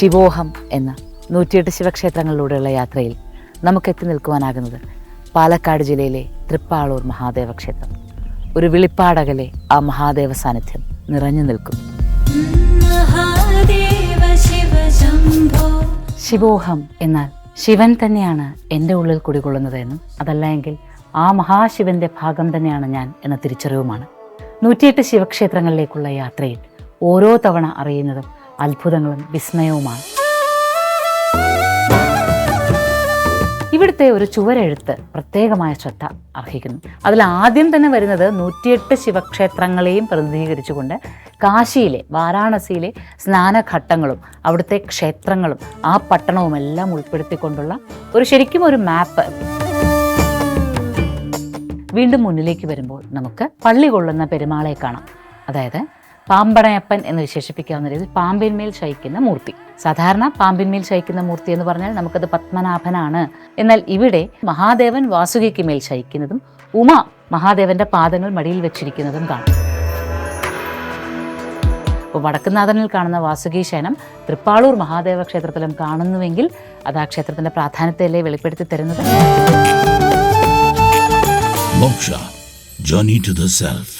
ശിവോഹം എന്ന നൂറ്റിയെട്ട് ശിവക്ഷേത്രങ്ങളിലൂടെയുള്ള യാത്രയിൽ നമുക്ക് എത്തി നിൽക്കുവാനാകുന്നത് പാലക്കാട് ജില്ലയിലെ തൃപ്പാളൂർ മഹാദേവ ക്ഷേത്രം ഒരു വിളിപ്പാടകലെ ആ മഹാദേവ സാന്നിധ്യം നിറഞ്ഞു നിൽക്കും. ശിവോഹം എന്നാൽ ശിവൻ തന്നെയാണ് എന്റെ ഉള്ളിൽ കുടികൊള്ളുന്നത് എന്നും അതല്ല എങ്കിൽ ആ മഹാശിവന്റെ ഭാഗം തന്നെയാണ് ഞാൻ എന്ന തിരിച്ചറിവുമാണ്. നൂറ്റിയെട്ട് ശിവക്ഷേത്രങ്ങളിലേക്കുള്ള യാത്രയിൽ ഓരോ തവണ അറിയുന്നതും അത്ഭുതങ്ങളും വിസ്മയവുമാണ്. ഇവിടുത്തെ ഒരു ചുവരെഴുത്ത് പ്രത്യേകമായ ശ്രദ്ധ അർഹിക്കുന്നു. അതിൽ ആദ്യം തന്നെ വരുന്നത് നൂറ്റിയെട്ട് ശിവക്ഷേത്രങ്ങളെയും പ്രതിനിധീകരിച്ചുകൊണ്ട് കാശിയിലെ വാരാണസിയിലെ സ്നാനഘട്ടങ്ങളും അവിടുത്തെ ക്ഷേത്രങ്ങളും ആ പട്ടണവും എല്ലാം ഉൾപ്പെടുത്തിക്കൊണ്ടുള്ള ഒരു ശരിക്കും ഒരു മാപ്പ്. വീണ്ടും മുന്നിലേക്ക് വരുമ്പോൾ നമുക്ക് പള്ളി കൊള്ളുന്ന പെരുമാളെ കാണാം. അതായത് പാമ്പടയപ്പൻ എന്ന് വിശേഷിപ്പിക്കാവുന്ന രീതിയിൽ പാമ്പിന്മേൽ ശയിക്കുന്ന മൂർത്തി. സാധാരണ പാമ്പിന്മേൽ ശയിക്കുന്ന മൂർത്തി എന്ന് പറഞ്ഞാൽ നമുക്കത് പത്മനാഭനാണ്. എന്നാൽ ഇവിടെ മഹാദേവൻ വാസുകിക്ക് മേൽ ശയിക്കുന്നതും ഉമ മഹാദേവന്റെ പാദങ്ങൾ മടിയിൽ വെച്ചിരിക്കുന്നതും കാണാം. ഇപ്പോൾ വടക്കുന്നാഥനിൽ കാണുന്ന വാസുകി ശയനം തൃപ്പാളൂർ മഹാദേവ ക്ഷേത്രത്തിലും കാണുന്നുവെങ്കിൽ അത് ആ ക്ഷേത്രത്തിന്റെ പ്രാധാന്യത്തെയല്ലേ വെളിപ്പെടുത്തി തരുന്നത്? Moksha. Journey to the Self.